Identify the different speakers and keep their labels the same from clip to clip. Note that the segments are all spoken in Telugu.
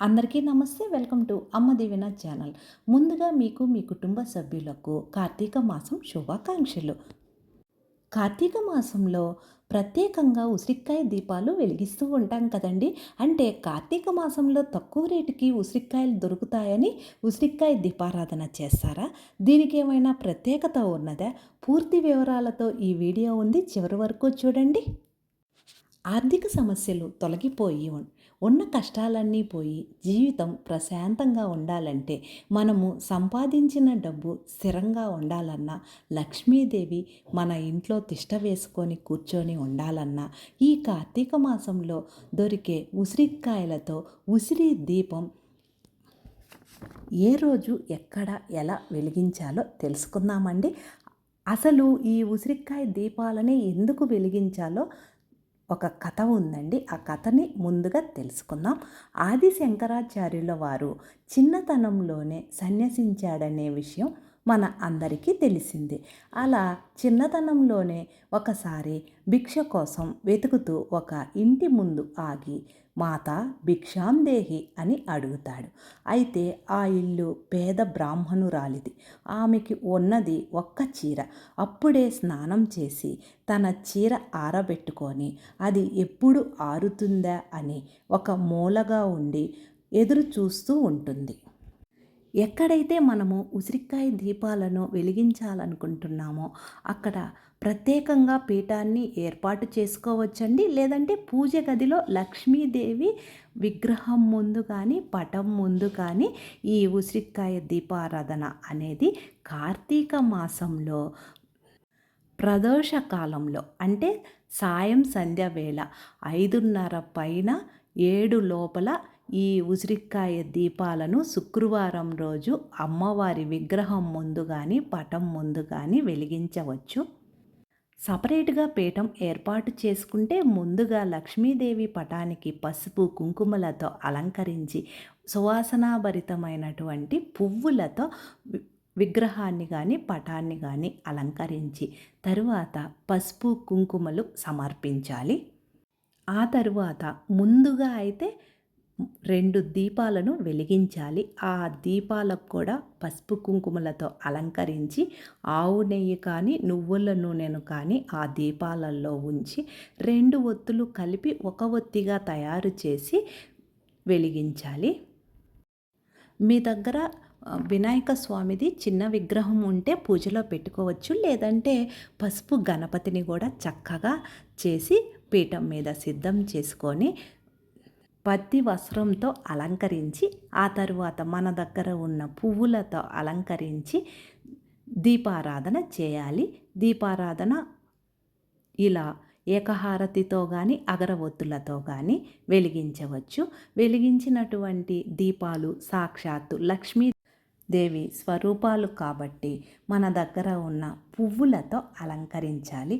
Speaker 1: అందరికీ నమస్తే వెల్కమ్ టు అమ్మ దీవెన ఛానల్. ముందుగా మీకు మీ కుటుంబ సభ్యులకు కార్తీక మాసం శుభాకాంక్షలు. కార్తీక మాసంలో ప్రత్యేకంగా ఉసిరికాయ దీపాలు వెలిగిస్తూ ఉంటాం కదండి. అంటే కార్తీక మాసంలో తక్కువ రేటుకి ఉసిరికాయలు దొరుకుతాయని ఉసిరికాయ దీపారాధన చేస్తారా? దీనికి ఏమైనా ప్రత్యేకత ఉన్నదా? పూర్తి వివరాలతో ఈ వీడియో ఉంది. చివరి వరకు చూడండి. ఆర్థిక సమస్యలు తొలగిపోయి ఉన్న కష్టాలన్నీ పోయి జీవితం ప్రశాంతంగా ఉండాలంటే మనము సంపాదించిన డబ్బు స్థిరంగా ఉండాలన్నా లక్ష్మీదేవి మన ఇంట్లో తిష్ట వేసుకొని కూర్చొని ఉండాలన్నా ఈ కార్తీక మాసంలో దొరికే ఉసిరికాయలతో ఉసిరి దీపం ఏ రోజు ఎక్కడ ఎలా వెలిగించాలో తెలుసుకుందామండి. అసలు ఈ ఉసిరికాయ దీపాలని ఎందుకు వెలిగించాలో ఒక కథ ఉందండి. ఆ కథని ముందుగా తెలుసుకుందాం. ఆది శంకరాచార్యుల వారు చిన్నతనంలోనే సన్యసించాడనే విషయం మన అందరికీ తెలిసిందే. అలా చిన్నతనంలోనే ఒకసారి భిక్ష కోసం వెతుకుతూ ఒక ఇంటి ముందు ఆగి మాత భిక్షాందేహి అని అడుగుతాడు. అయితే ఆ ఇల్లు పేద బ్రాహ్మణురాలిది. ఆమెకి ఉన్నది ఒక్క చీర. అప్పుడే స్నానం చేసి తన చీర ఆరబెట్టుకొని అది ఎప్పుడు ఆరుతుందా? అని ఒక మూలగా ఉండి ఎదురు చూస్తూ ఉంటుంది. ఎక్కడైతే మనము ఉసిరికాయ దీపాలను వెలిగించాలనుకుంటున్నామో అక్కడ ప్రత్యేకంగా పీఠాన్ని ఏర్పాటు చేసుకోవచ్చండి. లేదంటే పూజ గదిలో లక్ష్మీదేవి విగ్రహం ముందు కానీ పటం ముందు కానీ ఈ ఉసిరికాయ దీపారాధన అనేది కార్తీక మాసంలో ప్రదోష కాలంలో అంటే సాయం సంధ్య వేళ ఐదున్నర పైన ఏడు లోపల ఈ ఉసిరికాయ దీపాలను శుక్రవారం రోజు అమ్మవారి విగ్రహం ముందు కానీ పటం ముందు కానీ వెలిగించవచ్చు. సపరేట్గా పీఠం ఏర్పాటు చేసుకుంటే ముందుగా లక్ష్మీదేవి పటానికి పసుపు కుంకుమలతో అలంకరించి సువాసనాభరితమైనటువంటి పువ్వులతో వి- విగ్రహాన్ని కానీ పటాన్ని కానీ అలంకరించి తరువాత పసుపు కుంకుమలు సమర్పించాలి. ఆ తరువాత ముందుగా అయితే రెండు దీపాలను వెలిగించాలి. ఆ దీపాలకు కూడా పసుపు కుంకుమలతో అలంకరించి ఆవు నెయ్యి కానీ నువ్వుల నూనెను కానీ ఆ దీపాలలో ఉంచి రెండు ఒత్తులు కలిపి ఒక ఒత్తిగా తయారు చేసి వెలిగించాలి. మీ దగ్గర వినాయక స్వామిది చిన్న విగ్రహం ఉంటే పూజలో పెట్టుకోవచ్చు. లేదంటే పసుపు గణపతిని కూడా చక్కగా చేసి పీఠం మీద సిద్ధం చేసుకొని పత్తి వస్త్రంతో అలంకరించి ఆ తరువాత మన దగ్గర ఉన్న పువ్వులతో అలంకరించి దీపారాధన చేయాలి. దీపారాధన ఇలా ఏకహారతితో కానీ అగరవత్తులతో కానీ వెలిగించవచ్చు. వెలిగించినటువంటి దీపాలు సాక్షాత్తు లక్ష్మీ దేవి స్వరూపాలు కాబట్టి మన దగ్గర ఉన్న పువ్వులతో అలంకరించాలి.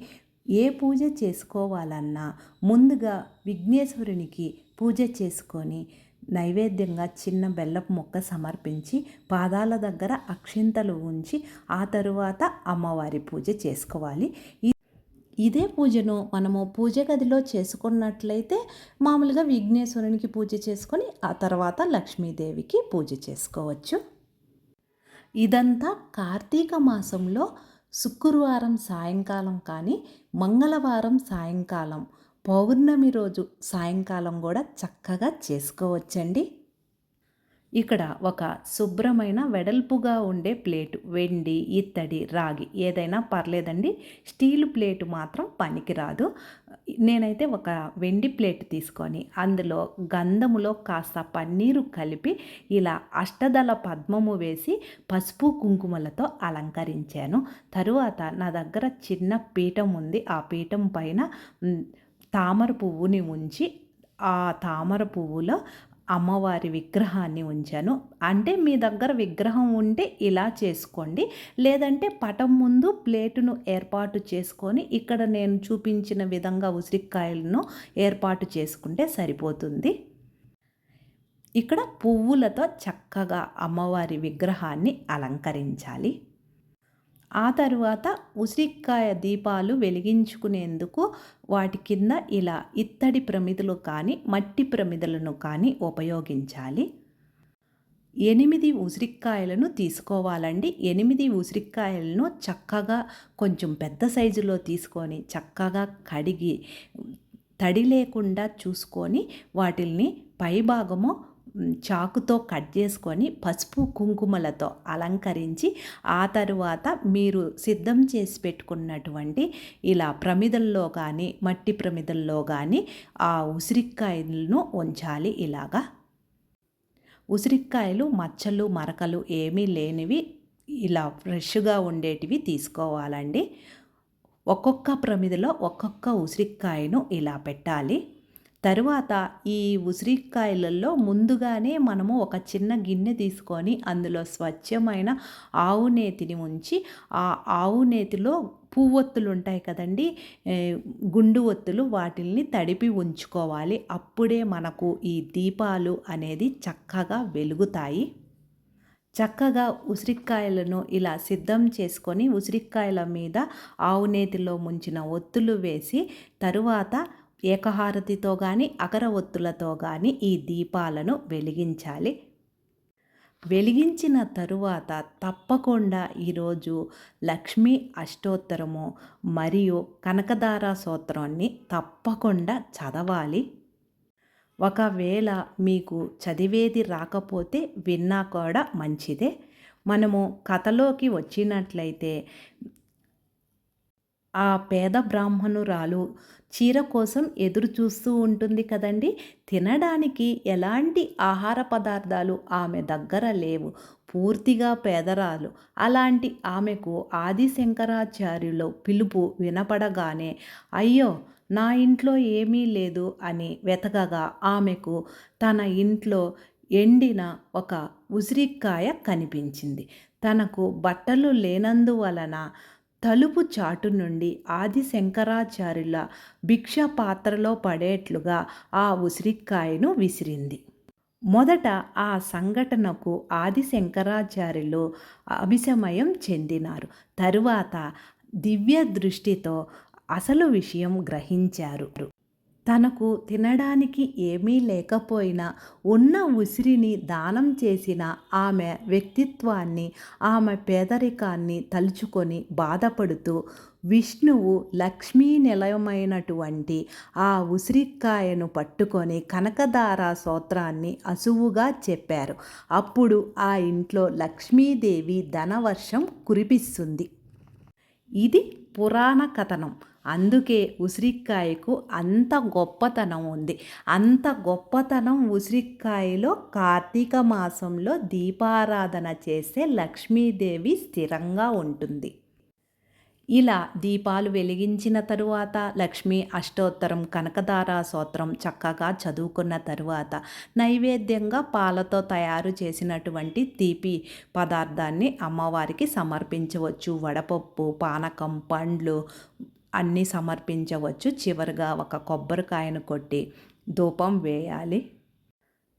Speaker 1: ఏ పూజ చేసుకోవాలన్నా ముందుగా విఘ్నేశ్వరునికి పూజ చేసుకొని నైవేద్యంగా చిన్న బెల్లపు మొక్క సమర్పించి పాదాల దగ్గర అక్షింతలు ఉంచి ఆ తరువాత అమ్మవారి పూజ చేసుకోవాలి. ఇదే పూజను మనము పూజ గదిలో చేసుకున్నట్లయితే మామూలుగా విఘ్నేశ్వరునికి పూజ చేసుకొని ఆ తర్వాత లక్ష్మీదేవికి పూజ చేసుకోవచ్చు. ఇదంతా కార్తీక మాసంలో శుక్రవారం సాయంకాలం కానీ మంగళవారం సాయంకాలం పౌర్ణమి రోజు సాయంకాలం కూడా చక్కగా చేసుకోవచ్చండి. ఇక్కడ ఒక శుభ్రమైన వెడల్పుగా ఉండే ప్లేటు వెండి ఇత్తడి రాగి ఏదైనా పర్లేదండి. స్టీల్ ప్లేటు మాత్రం పనికిరాదు. నేనైతే ఒక వెండి ప్లేట్ తీసుకొని అందులో గంధములో కాస్త పన్నీరు కలిపి ఇలా అష్టదళ పద్మము వేసి పసుపు కుంకుమలతో అలంకరించాను. తరువాత నా దగ్గర చిన్న పీఠం ఉంది. ఆ పీఠం పైన తామర పువ్వుని ఉంచి ఆ తామర పువ్వులో అమ్మవారి విగ్రహాన్ని ఉంచాను. అంటే మీ దగ్గర విగ్రహం ఉంటే ఇలా చేసుకోండి. లేదంటే పటం ముందు ప్లేటును ఏర్పాటు చేసుకొని ఇక్కడ నేను చూపించిన విధంగా ఉసిరికాయలను ఏర్పాటు చేసుకుంటే సరిపోతుంది. ఇక్కడ పువ్వులతో చక్కగా అమ్మవారి విగ్రహాన్ని అలంకరించాలి. ఆ తరువాత ఉసిరికాయ దీపాలు వెలిగించుకునేందుకు వాటి కింద ఇలా ఇత్తడి ప్రమిదలు కానీ మట్టి ప్రమిదలను కానీ ఉపయోగించాలి. ఎనిమిది ఉసిరికాయలను తీసుకోవాలండి. ఎనిమిది ఉసిరికాయలను చక్కగా కొంచెం పెద్ద సైజులో తీసుకొని చక్కగా కడిగి తడి లేకుండా చూసుకొని వాటిల్ని పైభాగము చాకుతో కట్ చేసుకొని పసుపు కుంకుమలతో అలంకరించి ఆ తరువాత మీరు సిద్ధం చేసి పెట్టుకున్నటువంటి ఇలా ప్రమిదల్లో కానీ మట్టి ప్రమిదల్లో కానీ ఆ ఉసిరికాయలను ఉంచాలి ఇలాగా. ఉసిరికాయలు మచ్చలు మరకలు ఏమీ లేనివి ఇలా ఫ్రెష్గా ఉండేటివి తీసుకోవాలండి. ఒక్కొక్క ప్రమిదలో ఒక్కొక్క ఉసిరికాయను ఇలా పెట్టాలి. తరువాత ఈ ఉసిరికాయలలో ముందుగానే మనము ఒక చిన్న గిన్నె తీసుకొని అందులో స్వచ్ఛమైన ఆవు నేతిని ఉంచి ఆ ఆవు నేతిలో పువ్వొత్తులు ఉంటాయి కదండి గుండు ఒత్తులు వాటిల్ని తడిపి ఉంచుకోవాలి. అప్పుడే మనకు ఈ దీపాలు అనేది చక్కగా వెలుగుతాయి. చక్కగా ఉసిరికాయలను ఇలా సిద్ధం చేసుకొని ఉసిరికాయల మీద ఆవు నేతిలో ముంచిన ఒత్తులు వేసి తరువాత ఏకహారతితో కానీ అకర ఒత్తులతో కానీ ఈ దీపాలను వెలిగించాలి. వెలిగించిన తరువాత తప్పకుండా ఈరోజు లక్ష్మీ అష్టోత్తరము మరియు కనకదార సూత్రాన్ని తప్పకుండా చదవాలి. ఒకవేళ మీకు చదివేది రాకపోతే విన్నా కూడా మంచిదే. మనము కథలోకి వచ్చినట్లయితే ఆ పేద బ్రాహ్మణురాలు చీర కోసం ఎదురు చూస్తూ ఉంటుంది కదండి. తినడానికి ఎలాంటి ఆహార పదార్థాలు ఆమె దగ్గర లేవు. పూర్తిగా పేదరాలు. అలాంటి ఆమెకు ఆది శంకరాచార్యులు పిలుపు వినపడగానే అయ్యో నా ఇంట్లో ఏమీ లేదు అని వెతకగా ఆమెకు తన ఇంట్లో ఎండిన ఒక ఉసిరికాయ కనిపించింది. తనకు బట్టలు లేనందువలన తలుపు చాటు నుండి ఆది శంకరాచార్యుల భిక్ష పాత్రలో పడేట్లుగా ఆ ఉసిరికాయను విసిరింది. మొదట ఆ సంఘటనకు ఆది శంకరాచార్యులు అభిశమయం చెందినారు. తరువాత దివ్య దృష్టితో అసలు విషయం గ్రహించారు. తనకు తినడానికి ఏమీ లేకపోయినా ఉన్న ఉసిరిని దానం చేసిన ఆమె వ్యక్తిత్వాన్ని ఆమె పేదరికాన్ని తలుచుకొని బాధపడుతూ విష్ణువు లక్ష్మీ నిలయమైనటువంటి ఆ ఉసిరికాయను పట్టుకొని కనకదార సూత్రాన్ని అసువుగా చెప్పారు. అప్పుడు ఆ ఇంట్లో లక్ష్మీదేవి ధనవర్షం కురిపిస్తుంది. ఇది పురాణ కథనం. అందుకే ఉసిరికాయకు అంత గొప్పతనం ఉంది. అంత గొప్పతనం ఉసిరికాయలో కార్తీక మాసంలో దీపారాధన చేసే లక్ష్మీదేవి స్థిరంగా ఉంటుంది. ఇలా దీపాలు వెలిగించిన తరువాత లక్ష్మీ అష్టోత్తరం కనకదార సూత్రం చక్కగా చదువుకున్న తరువాత నైవేద్యంగా పాలతో తయారు చేసినటువంటి తీపి పదార్థాన్ని అమ్మవారికి సమర్పించవచ్చు. వడపప్పు పానకం పండ్లు అన్నీ సమర్పించవచ్చు. చివరిగా ఒక కొబ్బరికాయను కొట్టి ధూపం వేయాలి.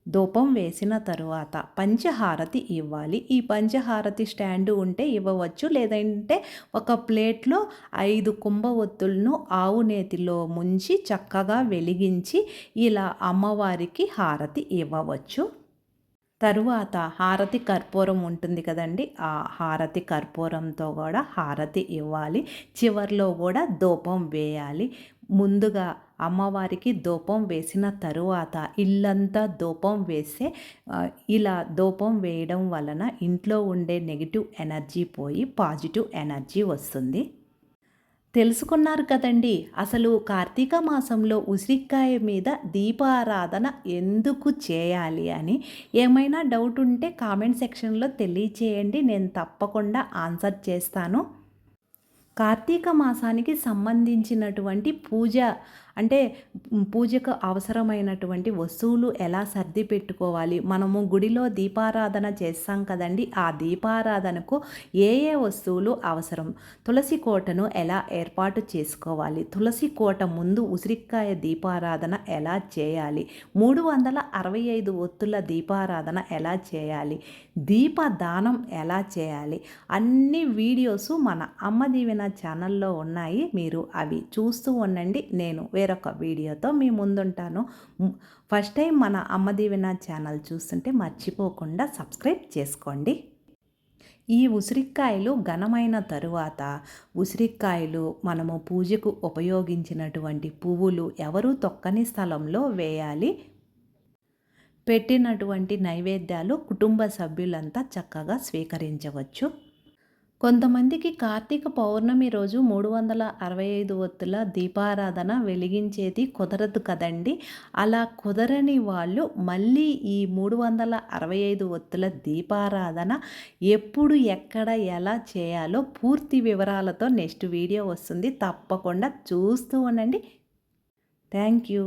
Speaker 1: ధూపం వేసిన తరువాత పంచహారతి ఇవ్వాలి. ఈ పంచహారతి స్టాండు ఉంటే ఇవ్వవచ్చు. లేదంటే ఒక ప్లేట్లో ఐదు కుంభవత్తులను ఆవు నేతిలో ముంచి చక్కగా వెలిగించి ఇలా అమ్మవారికి హారతి ఇవ్వవచ్చు. తరువాత హారతి కర్పూరం ఉంటుంది కదండి. ఆ హారతి కర్పూరంతో కూడా హారతి ఇవ్వాలి. చివరిలో కూడా ధూపం వేయాలి. ముందుగా అమ్మవారికి ధూపం వేసిన తరువాత ఇల్లంతా ధూపం వేస్తే ఇలా ధూపం వేయడం వలన ఇంట్లో ఉండే నెగిటివ్ ఎనర్జీ పోయి పాజిటివ్ ఎనర్జీ వస్తుంది. తెలుసుకున్నారు కదండి. అసలు కార్తీక మాసంలో ఉసిరికాయ మీద దీపారాధన ఎందుకు చేయాలి అని? ఏమైనా డౌట్ ఉంటే కామెంట్ సెక్షన్లో తెలియచేయండి. నేను తప్పకుండా ఆన్సర్ చేస్తాను. కార్తీక మాసానికి సంబంధించినటువంటి పూజ అంటే పూజకు అవసరమైనటువంటి వస్తువులు ఎలా సర్ది పెట్టుకోవాలి? మనము గుడిలో దీపారాధన చేస్తాం కదండి ఆ దీపారాధనకు ఏ ఏ వస్తువులు అవసరం? తులసి కోటను ఎలా ఏర్పాటు చేసుకోవాలి? తులసి కోట ముందు ఉసిరికాయ దీపారాధన ఎలా చేయాలి? మూడు వందల అరవై ఐదు ఒత్తుల దీపారాధన ఎలా చేయాలి? దీపదానం ఎలా చేయాలి? అన్ని వీడియోస్ మన అమ్మ దీవెన ఛానల్లో ఉన్నాయి మీరు అవి చూస్తూ ఉండండి. నేను వేరొక వీడియోతో మీ ముందుంటాను. ఫస్ట్ టైం మన అమ్మ దీవెన ఛానల్ చూస్తుంటే మర్చిపోకుండా సబ్స్క్రైబ్ చేసుకోండి. ఈ ఉసిరికాయలు ఘనమైన తరువాత ఉసిరికాయలు మనము పూజకు ఉపయోగించినటువంటి పువ్వులు ఎవరు తొక్కని స్థలంలో వేయాలి? పెట్టినటువంటి నైవేద్యాలు కుటుంబ సభ్యులంతా చక్కగా స్వీకరించవచ్చు. కొంతమందికి కార్తీక పౌర్ణమి రోజు మూడు వందల అరవై ఐదు ఒత్తుల దీపారాధన వెలిగించేది కుదరదు కదండి. అలా కుదరని వాళ్ళు మళ్ళీ ఈ మూడు వందల అరవై ఐదు ఒత్తుల దీపారాధన ఎప్పుడు ఎక్కడ ఎలా చేయాలో పూర్తి వివరాలతో నెక్స్ట్ వీడియో వస్తుంది. తప్పకుండా చూస్తూ ఉండండి. Thank you.